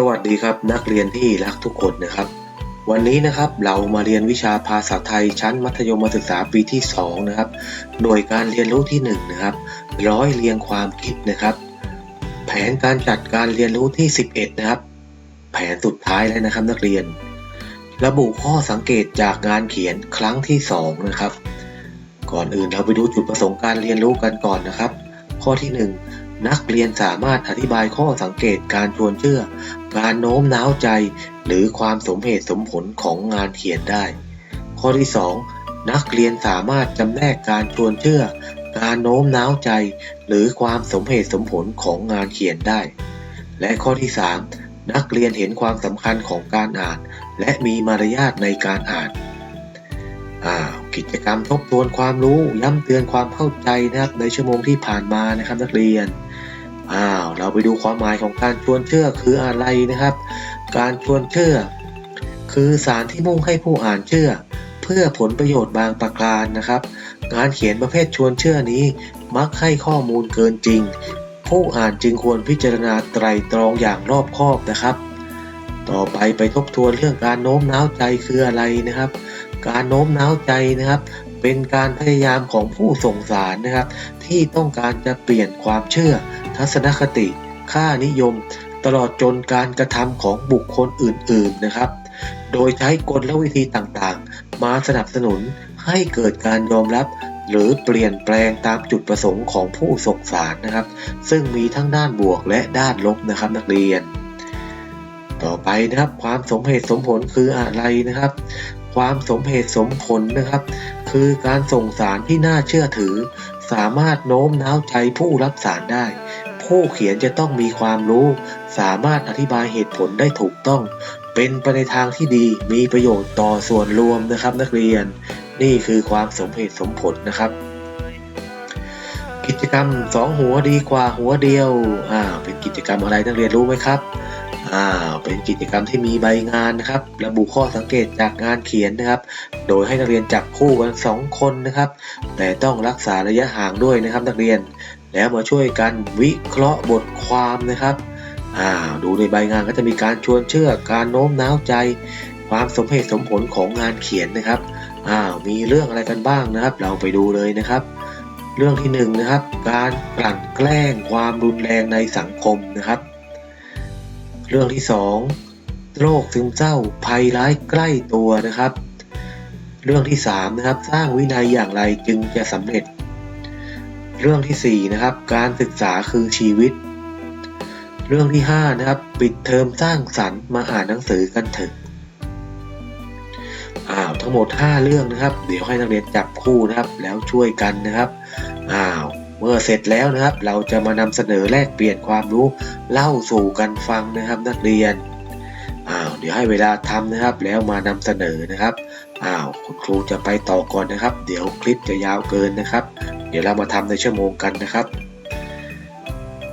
สวัสดีครับนักเรียนที่รักทุกคนนะครับ วันนี้นะครับเรามาเรียนวิชาภาษาไทยชั้นมัธยมศึกษาปีที่2นะครับโดยการเรียนรู้ที่1นะครับร้อยเรียงความคิดนะครับ แผนการจัดการเรียนรู้ที่ 11 นะครับ แผนสุดท้ายแล้วนะครับนักเรียน ระบุข้อสังเกตจากงานเขียนครั้งที่ 2 นะครับ ก่อนอื่นเราไปดูจุดประสงค์การเรียนรู้กันก่อนนะครับ ข้อที่ 1 นักเรียนสามารถอธิบายข้อสังเกตการชวนเชื่อ การโน้มน้าวใจ หรือความสมเหตุสมผลของงานเขียนได้ ข้อที่ 2 นักเรียนสามารถจำแนกการชวนเชื่อ การโน้มน้าวใจ หรือความสมเหตุสมผลของงานเขียนได้ และข้อที่ 3 นักเรียนเห็นความสำคัญของการอ่าน และมีมารยาทในการอ่านอ่า กิจกรรมทบทวนความรู้ ย้ำเตือนความเข้าใจนะครับในชั่วโมงที่ผ่านมานะครับนักเรียนอ้าวเราไปดูความหมายของการชวนเชื่อคืออะไรนะครับ การชวนเชื่อ คือสารที่มุ่งให้ผู้อ่านเชื่อ เพื่อผลประโยชน์บางประการนะครับ งานเขียนประเภทชวนเชื่อนี้ มักให้ข้อมูลเกินจริง ผู้อ่านจึงควรพิจารณาไตรตรองอย่างรอบคอบนะครับ ต่อไปไปทบทวนเรื่องการโน้มน้าวใจคืออะไรนะครับ การโน้มน้าวใจนะครับ เป็นการพยายามของผู้ส่งสารนะครับ ที่ต้องการจะเปลี่ยนความเชื่อ ทัศนคติ ค่านิยม ตลอดจนการกระทำของบุคคลอื่น ๆนะครับ โดยใช้กลวิธีต่างๆ มาสนับสนุนให้เกิดการยอมรับหรือเปลี่ยนแปลงตามจุดประสงค์ของผู้ส่งสารนะครับ ซึ่งมีทั้งด้านบวกและด้านลบนะครับนักเรียน ต่อไปนะครับความสมเหตุสมผลคืออะไรนะครับ ความสมเหตุสมผลนะครับ คือการส่งสารที่น่าเชื่อถือ สามารถโน้มน้าวใจผู้รับสารได้ ผู้เขียนจะต้องมีความรู้ สามารถอธิบายเหตุผลได้ถูกต้อง เป็นไปในทางที่ดีมีประโยชน์ต่อส่วนรวมนะครับ นักเรียน นี่คือความสมเหตุสมผลนะครับกิจกรรมสองหัวดีกว่าหัวเดียว อ่า เป็นกิจกรรมอะไรนักเรียนรู้ไหมครับ อ่าเป็นกิจกรรมที่มีใบงานนะครับ ระบุข้อสังเกตจากงานเขียนนะครับ โดยให้นักเรียนจับคู่กันสองคนนะครับ แต่ต้องรักษาระยะห่างด้วยนะครับนักเรียน แล้วมาช่วยกันวิเคราะห์บทความนะครับอ่าดูในใบงานก็จะมีการชวนเชื่อการโน้มน้าวใจ ความสมเหตุสมผลของงานเขียนนะครับอ่ามีเรื่องอะไรกันบ้างนะครับ เราไปดูเลยนะครับ เรื่องที่หนึ่งนะครับ การกลั่นแกล้งความรุนแรงในสังคมนะครับ เรื่องที่สองโรคซึมเศร้าภัยร้ายใกล้ตัวนะครับ เรื่องที่สามนะครับสร้างวินัยอย่างไรจึงจะสำเร็จ เรื่องที่สี่นะครับการศึกษาคือชีวิต เรื่องที่ห้านะครับปิดเทอมสร้างสรรค์มาอ่านหนังสือกันเถอะอ้าวทั้งหมด 5 เรื่องนะครับ เดี๋ยวให้นักเรียนจับคู่นะครับ แล้วช่วยกันนะครับอ้าว เมื่อเสร็จแล้วนะครับ เราจะมานำเสนอแลกเปลี่ยนความรู้เล่าสู่กันฟังนะครับนักเรียนอ้าวเดี๋ยวให้เวลาทำนะครับ แล้วมานำเสนอนะครับอ้าวคุณครูจะไปต่อก่อนนะครับ เดี๋ยวคลิปจะยาวเกินนะครับ เดี๋ยวเรามาทำในชั่วโมงกันนะครับ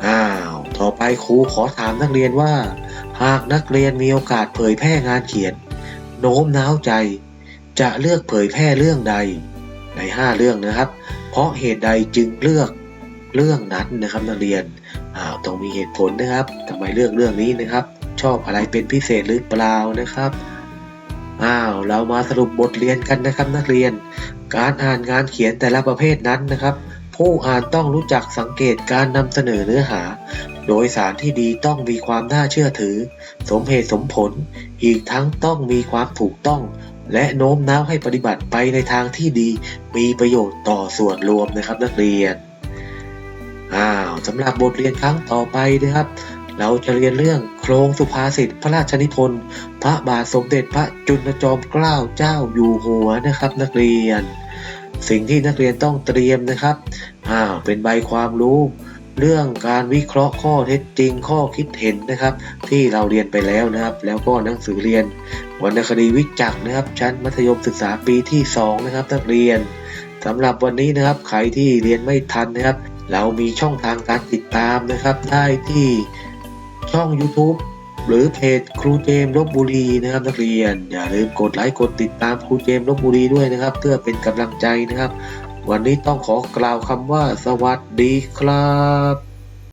อ้าวต่อไปครูขอถามนักเรียนว่า หากนักเรียนมีโอกาสเผยแพร่งานเขียน โน้มน้าวใจ จะเลือกเผยแพร่เรื่องใดใน 5 เรื่องนะครับ เพราะเหตุใดจึงเลือกเรื่องนั้นนะครับนักเรียนอ้าวต้องมีเหตุผลนะครับทำไมเลือกเรื่องนี้นะครับ ชอบอะไรเป็นพิเศษหรือเปล่านะครับอ้าวเรามาสรุปบทเรียนกันนะครับนักเรียน การอ่านงานเขียนแต่ละประเภทนั้นนะครับ ผู้อ่านต้องรู้จักสังเกตการนำเสนอเนื้อหา โดยสารที่ดีต้องมีความน่าเชื่อถือ สมเหตุสมผล อีกทั้งต้องมีความถูกต้อง และโน้มน้าวให้ปฏิบัติไปในทางที่ดี มีประโยชน์ต่อส่วนรวมนะครับนักเรียน อ้าวสำหรับบทเรียนครั้งต่อไปนะครับ เราจะเรียนเรื่องโครงสุภาษิตพระราชนิพนธ์ พระบาทสมเด็จพระจุลจอมเกล้าเจ้าอยู่หัวนะครับนักเรียน สิ่งที่นักเรียนต้องเตรียมนะครับอ้าเป็นใบความรู้ เรื่องการวิเคราะห์ข้อเท็จจริงข้อคิดเห็นนะครับ ที่เราเรียนไปแล้วนะครับ แล้วก็หนังสือเรียนวรรณคดีวิจักนะครับ ชั้นมัธยมศึกษาปีที่ 2 นะครับ นักเรียนสำหรับวันนี้นะครับใครที่เรียนไม่ทันนะครับ เรามีช่องทางการติดตามนะครับ ได้ที่ช่อง YouTube หรือเพจครูเจมลบบุรีนะครับนักเรียน อย่าลืมกดไลค์กดติดตามครูเจมลบบุรีด้วยนะครับ เพื่อเป็นกำลังใจนะครับ วันนี้ต้องขอกล่าวคำว่าสวัสดีครับ